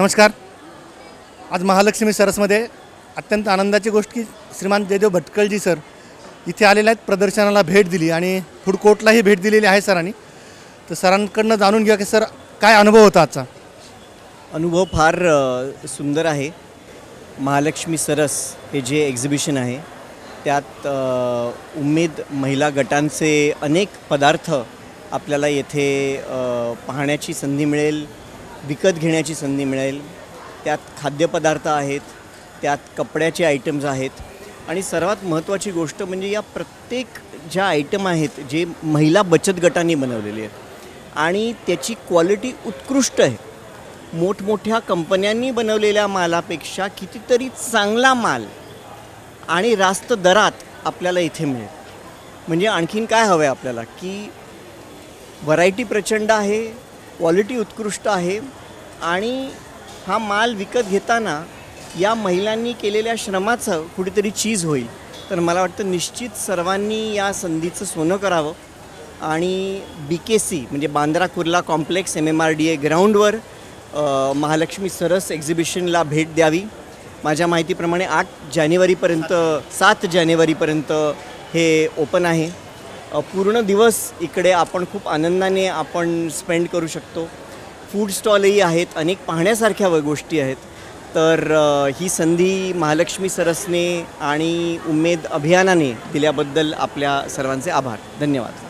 नमस्कार. आज महालक्ष्मी सरसमध्ये अत्यंत आनंदाची गोष्ट की श्रीमान जयदेव भटकळजी सर इथे आलेले आहेत प्रदर्शनाला भेट दिली आणि फूड कोर्टलाही भेट दिलेली आहे सरांनी. तर सरांकडनं जाणून घ्या की सर काय अनुभव होता आजचा? अनुभव फार सुंदर आहे. महालक्ष्मी सरस हे जे एक्झिबिशन आहे त्यात उमेद महिला गटांचे अनेक पदार्थ आपल्याला येथे पाहण्याची संधी मिळेल. विकत घेण्याची संधी मिळेल. त्यात खाद्यपदार्थ आहेत त्यात कपड्याचे आयटम्स आहेत. आणि सर्वात महत्त्वाची गोष्ट म्हणजे या प्रत्येक ज्या आयटम आहेत जे महिला बचत गटांनी बनवलेले आहेत. आणि त्याची क्वालिटी उत्कृष्ट आहे. मोठमोठ्या कंपन्यांनी बनवलेल्या मालापेक्षा कितीतरी चांगला माल आणि रास्त दरात आपल्याला इथे मिळेल. म्हणजे आणखीन काय हवं आहे आपल्याला? की व्हरायटी प्रचंड आहे क्वालिटी उत्कृष्ट आहे आणि हा माल विकत घेताना या महिलांनी केलेल्या श्रमाचं कुठेतरी चीज होईल. तर मला वाटतं निश्चित सर्वांनी या संधीचं सोनं करावं आणि बी के सी म्हणजे Bandra Kurla complex M M R D A ग्राउंडवर महालक्ष्मी सरस एक्झिबिशनला भेट द्यावी. माझ्या माहितीप्रमाणे आठ जानेवारीपर्यंत सात जानेवारीपर्यंत हे ओपन आहे. पूर्ण दिवस इकडे आपण खूप आनंदाने आपण स्पेंड करू शकतो. फूड स्टॉलही आहेत अनेक पाहण्यासारख्या व गोष्टी आहेत. तर ही संधी महालक्ष्मी सरसने आणि उमेद अभियानाने दिल्याबद्दल आपल्या सर्वांचे आभार. धन्यवाद.